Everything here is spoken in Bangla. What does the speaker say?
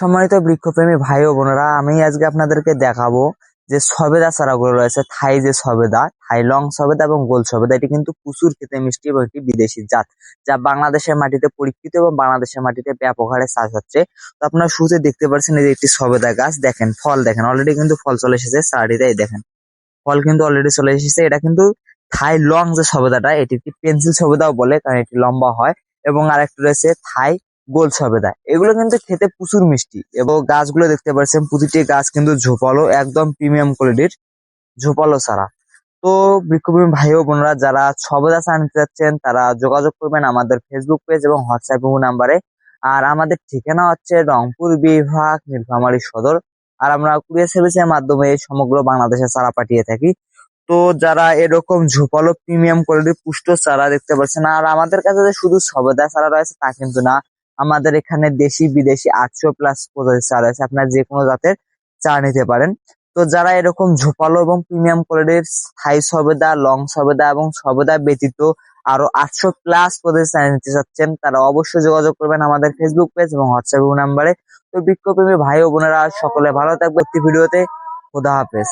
সম্মানিত বৃক্ষপ্রেমী ভাই ও বোনেরা, আমি আজকে আপনাদেরকে দেখাবো যে সবেদা চারাগুলো রয়েছে, থাই যে সবেদা, থাই লং সবেদা এবং গোল সবেদা, এটি কিন্তু প্রচুর খেতে মিষ্টি এবং একটি বিদেশি জাত, যা বাংলাদেশের মাটিতে পরীক্ষিত এবং বাংলাদেশের মাটিতে ব্যাপক হারে চাষ হচ্ছে। তো আপনারা শুরুতে দেখতে পাচ্ছেন এই যে একটি সবেদা গাছ, দেখেন ফল, দেখেন অলরেডি কিন্তু ফল চলে এসেছে চারাটিতে এই দেখেন। ফল কিন্তু অলরেডি চলে এসেছে, এটা কিন্তু থাই লং যে সবেদাটা, এটি একটি পেন্সিল সবেদাও বলে, কারণ এটি লম্বা হয়। এবং আরেকটি রয়েছে থাই গোল সবেদা এগুলো কিন্তু খেতে প্রচুর মিষ্টি এবং গাছগুলো দেখতে পাচ্ছেন, প্রতিটি গাছ কিন্তু ঝোপালো, একদম প্রিমিয়াম কোয়ালিটির ঝোপালো চারা তো বৃক্ষপ্রেমী ভাই ও বোনরা যারা সবেদা চা নিতে চাচ্ছেন তারা যোগাযোগ করবেন আমাদের ফেসবুক পেজ এবং হোয়াটসঅ্যাপ নাম্বারে আর আমাদের ঠিকানা হচ্ছে রংপুর, বিভাগ, নীলফামারী সদর। আর আমরা কুরিয়ার সার্ভিসের মাধ্যমে সমগ্র বাংলাদেশে চারা পাঠিয়ে থাকি। তো যারা এরকম ঝোপালো প্রিমিয়াম কোয়ালিটির পুষ্ট চারা দেখতে পাচ্ছেন, আর আমাদের কাছে শুধু সবেদা চারা রয়েছে তা কিন্তু না আমাদের এখানে দেশি বিদেশি আটশো প্লাস প্রজাতির চা রয়েছে আপনার যে কোনো জাতের চা নিতে পারেন। তো যারা এরকম ঝোপালো এবং প্রিমিয়াম কোয়ালিটির থাই সবেদা লং সবেদা এবং সবেদা ব্যতীত আরও আটশো প্লাস চা নিতে চাচ্ছেন, তারা অবশ্যই যোগাযোগ করবেন আমাদের ফেসবুক পেজ এবং হোয়াটসঅ্যাপ নাম্বারে তো বৃক্ষপ্রেমী ভাই ও বোনেরা সকলে ভালো থাকবে একটি ভিডিওতে খোদা হাফেজ।